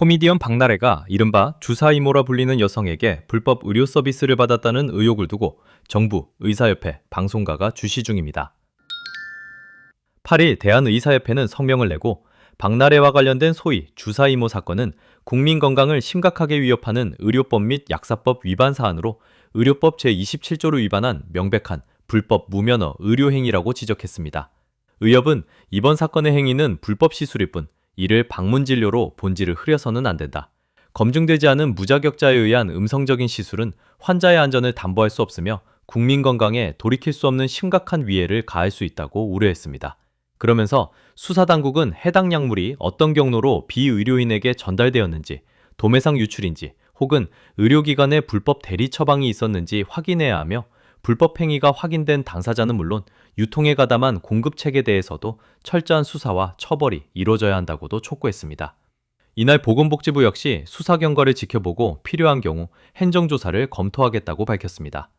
코미디언 박나래가 이른바 주사이모라 불리는 여성에게 불법 의료 서비스를 받았다는 의혹을 두고 정부, 의사협회, 방송가가 주시 중입니다. 8일 대한의사협회는 성명을 내고 박나래와 관련된 소위 주사이모 사건은 국민 건강을 심각하게 위협하는 의료법 및 약사법 위반 사안으로 의료법 제27조를 위반한 명백한 불법 무면허 의료 행위라고 지적했습니다. 의협은 이번 사건의 행위는 불법 시술일 뿐 이를 방문 진료로 본질을 흐려서는 안 된다. 검증되지 않은 무자격자에 의한 음성적인 시술은 환자의 안전을 담보할 수 없으며 국민 건강에 돌이킬 수 없는 심각한 위해를 가할 수 있다고 우려했습니다. 그러면서 수사당국은 해당 약물이 어떤 경로로 비의료인에게 전달되었는지, 도매상 유출인지, 혹은 의료기관의 불법 대리 처방이 있었는지 확인해야 하며 불법 행위가 확인된 당사자는 물론 유통에 가담한 공급책에 대해서도 철저한 수사와 처벌이 이루어져야 한다고도 촉구했습니다. 이날 보건복지부 역시 수사 경과를 지켜보고 필요한 경우 행정조사를 검토하겠다고 밝혔습니다.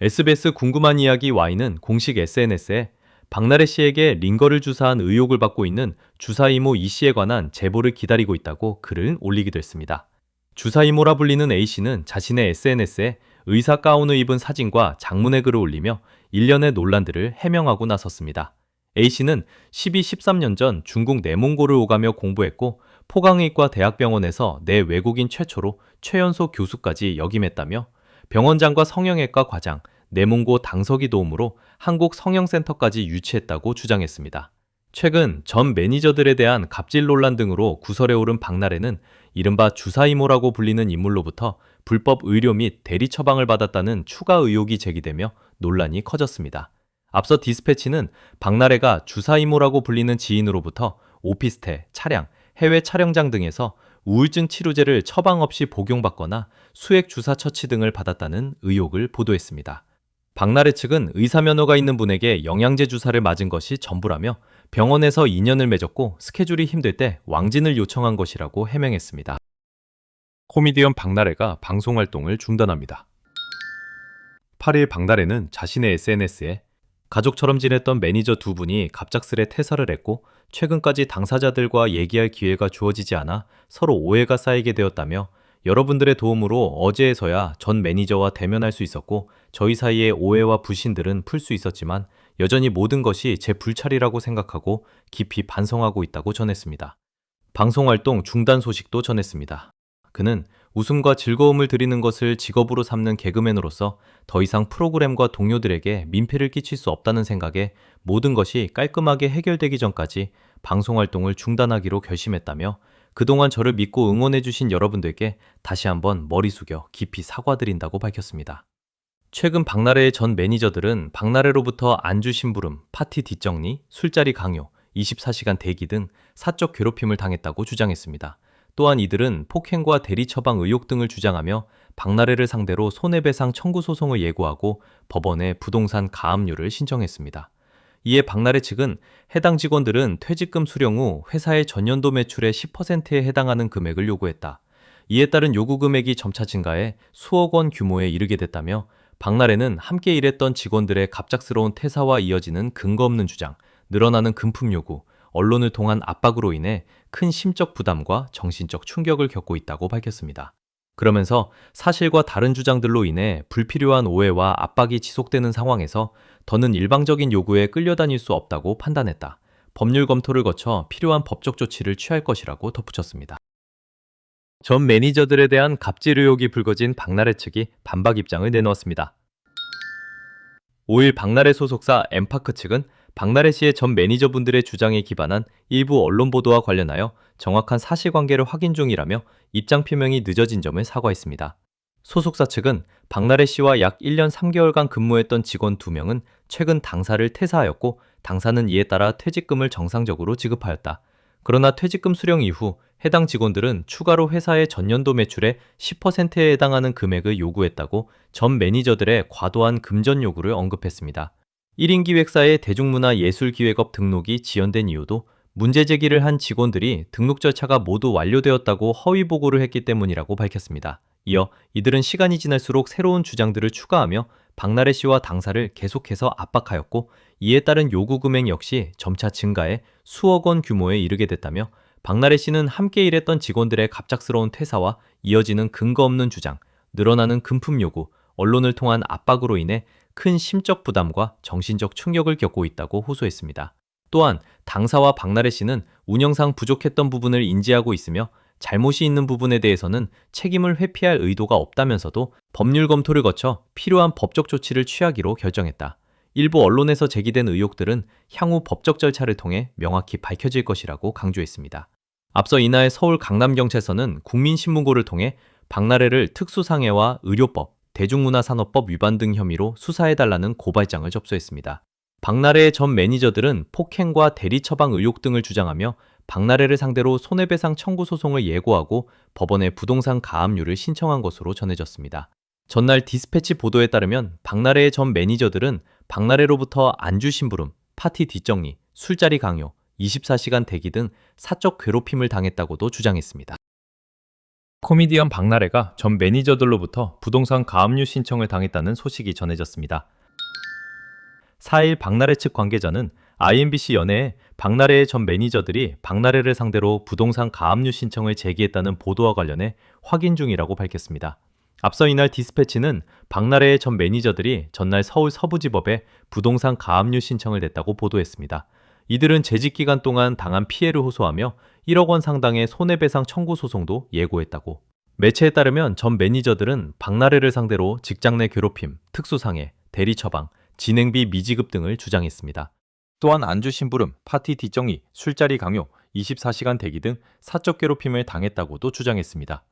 SBS 궁금한 이야기 Y는 공식 SNS에 박나래 씨에게 링거를 주사한 의혹을 받고 있는 주사이모 이 씨에 관한 제보를 기다리고 있다고 글을 올리기도 했습니다. 주사이모라 불리는 A 씨는 자신의 SNS에 의사 가운을 입은 사진과 장문의 글을 올리며 일련의 논란들을 해명하고 나섰습니다. A 씨는 12, 13년 전 중국 내몽고를 오가며 공부했고 포강의과 대학병원에서 내 외국인 최초로 최연소 교수까지 역임했다며 병원장과 성형외과 과장, 내몽고 당서기 도움으로 한국 성형센터까지 유치했다고 주장했습니다. 최근 전 매니저들에 대한 갑질 논란 등으로 구설에 오른 박나래는 이른바 주사이모라고 불리는 인물로부터 불법 의료 및 대리 처방을 받았다는 추가 의혹이 제기되며 논란이 커졌습니다. 앞서 디스패치는 박나래가 주사 이모라고 불리는 지인으로부터 오피스텔, 차량, 해외 촬영장 등에서 우울증 치료제를 처방 없이 복용받거나 수액 주사 처치 등을 받았다는 의혹을 보도했습니다. 박나래 측은 의사 면허가 있는 분에게 영양제 주사를 맞은 것이 전부라며 병원에서 인연을 맺었고 스케줄이 힘들 때 왕진을 요청한 것이라고 해명했습니다. 코미디언 박나래가 방송 활동을 중단합니다. 8일 박나래는 자신의 SNS에 가족처럼 지냈던 매니저 두 분이 갑작스레 퇴사를 했고 최근까지 당사자들과 얘기할 기회가 주어지지 않아 서로 오해가 쌓이게 되었다며 여러분들의 도움으로 어제에서야 전 매니저와 대면할 수 있었고 저희 사이의 오해와 불신들은 풀 수 있었지만 여전히 모든 것이 제 불찰이라고 생각하고 깊이 반성하고 있다고 전했습니다. 방송 활동 중단 소식도 전했습니다. 그는 웃음과 즐거움을 드리는 것을 직업으로 삼는 개그맨으로서 더 이상 프로그램과 동료들에게 민폐를 끼칠 수 없다는 생각에 모든 것이 깔끔하게 해결되기 전까지 방송 활동을 중단하기로 결심했다며 그동안 저를 믿고 응원해주신 여러분들께 다시 한번 머리 숙여 깊이 사과드린다고 밝혔습니다. 최근 박나래의 전 매니저들은 박나래로부터 안주 심부름, 파티 뒷정리, 술자리 강요, 24시간 대기 등 사적 괴롭힘을 당했다고 주장했습니다. 또한 이들은 폭행과 대리 처방 의혹 등을 주장하며 박나래를 상대로 손해배상 청구 소송을 예고하고 법원에 부동산 가압류를 신청했습니다. 이에 박나래 측은 해당 직원들은 퇴직금 수령 후 회사의 전년도 매출의 10%에 해당하는 금액을 요구했다. 이에 따른 요구 금액이 점차 증가해 수억 원 규모에 이르게 됐다며 박나래는 함께 일했던 직원들의 갑작스러운 퇴사와 이어지는 근거 없는 주장, 늘어나는 금품 요구, 언론을 통한 압박으로 인해 큰 심적 부담과 정신적 충격을 겪고 있다고 밝혔습니다. 그러면서 사실과 다른 주장들로 인해 불필요한 오해와 압박이 지속되는 상황에서 더는 일방적인 요구에 끌려다닐 수 없다고 판단했다. 법률 검토를 거쳐 필요한 법적 조치를 취할 것이라고 덧붙였습니다. 전 매니저들에 대한 갑질 의혹이 불거진 박나래 측이 반박 입장을 내놓았습니다. 5일 박나래 소속사 엠파크 측은 박나래 씨의 전 매니저분들의 주장에 기반한 일부 언론 보도와 관련하여 정확한 사실관계를 확인 중이라며 입장 표명이 늦어진 점을 사과했습니다. 소속사 측은 박나래 씨와 약 1년 3개월간 근무했던 직원 2명은 최근 당사를 퇴사하였고 당사는 이에 따라 퇴직금을 정상적으로 지급하였다. 그러나 퇴직금 수령 이후 해당 직원들은 추가로 회사의 전년도 매출의 10%에 해당하는 금액을 요구했다고 전 매니저들의 과도한 금전 요구를 언급했습니다. 1인 기획사의 대중문화예술기획업 등록이 지연된 이유도 문제 제기를 한 직원들이 등록 절차가 모두 완료되었다고 허위 보고를 했기 때문이라고 밝혔습니다. 이어 이들은 시간이 지날수록 새로운 주장들을 추가하며 박나래 씨와 당사를 계속해서 압박하였고 이에 따른 요구 금액 역시 점차 증가해 수억 원 규모에 이르게 됐다며 박나래 씨는 함께 일했던 직원들의 갑작스러운 퇴사와 이어지는 근거 없는 주장, 늘어나는 금품 요구, 언론을 통한 압박으로 인해 큰 심적 부담과 정신적 충격을 겪고 있다고 호소했습니다. 또한 당사와 박나래 씨는 운영상 부족했던 부분을 인지하고 있으며 잘못이 있는 부분에 대해서는 책임을 회피할 의도가 없다면서도 법률 검토를 거쳐 필요한 법적 조치를 취하기로 결정했다. 일부 언론에서 제기된 의혹들은 향후 법적 절차를 통해 명확히 밝혀질 것이라고 강조했습니다. 앞서 이날 서울 강남경찰서는 국민신문고를 통해 박나래를 특수상해와 의료법, 대중문화산업법 위반 등 혐의로 수사해달라는 고발장을 접수했습니다. 박나래의 전 매니저들은 폭행과 대리 처방 의혹 등을 주장하며 박나래를 상대로 손해배상 청구 소송을 예고하고 법원에 부동산 가압류를 신청한 것으로 전해졌습니다. 전날 디스패치 보도에 따르면 박나래의 전 매니저들은 박나래로부터 안주 심부름, 파티 뒷정리, 술자리 강요, 24시간 대기 등 사적 괴롭힘을 당했다고도 주장했습니다. 코미디언 박나래가 전 매니저들로부터 부동산 가압류 신청을 당했다는 소식이 전해졌습니다. 4일 박나래 측 관계자는 IMBC 연애에 박나래의 전 매니저들이 박나래를 상대로 부동산 가압류 신청을 제기했다는 보도와 관련해 확인 중이라고 밝혔습니다. 앞서 이날 디스패치는 박나래의 전 매니저들이 전날 서울 서부지법에 부동산 가압류 신청을 냈다고 보도했습니다. 이들은 재직 기간 동안 당한 피해를 호소하며 1억 원 상당의 손해배상 청구 소송도 예고했다고. 매체에 따르면 전 매니저들은 박나래를 상대로 직장 내 괴롭힘, 특수상해, 대리 처방, 진행비 미지급 등을 주장했습니다. 또한 안주 심부름, 파티 뒷정리, 술자리 강요, 24시간 대기 등 사적 괴롭힘을 당했다고도 주장했습니다.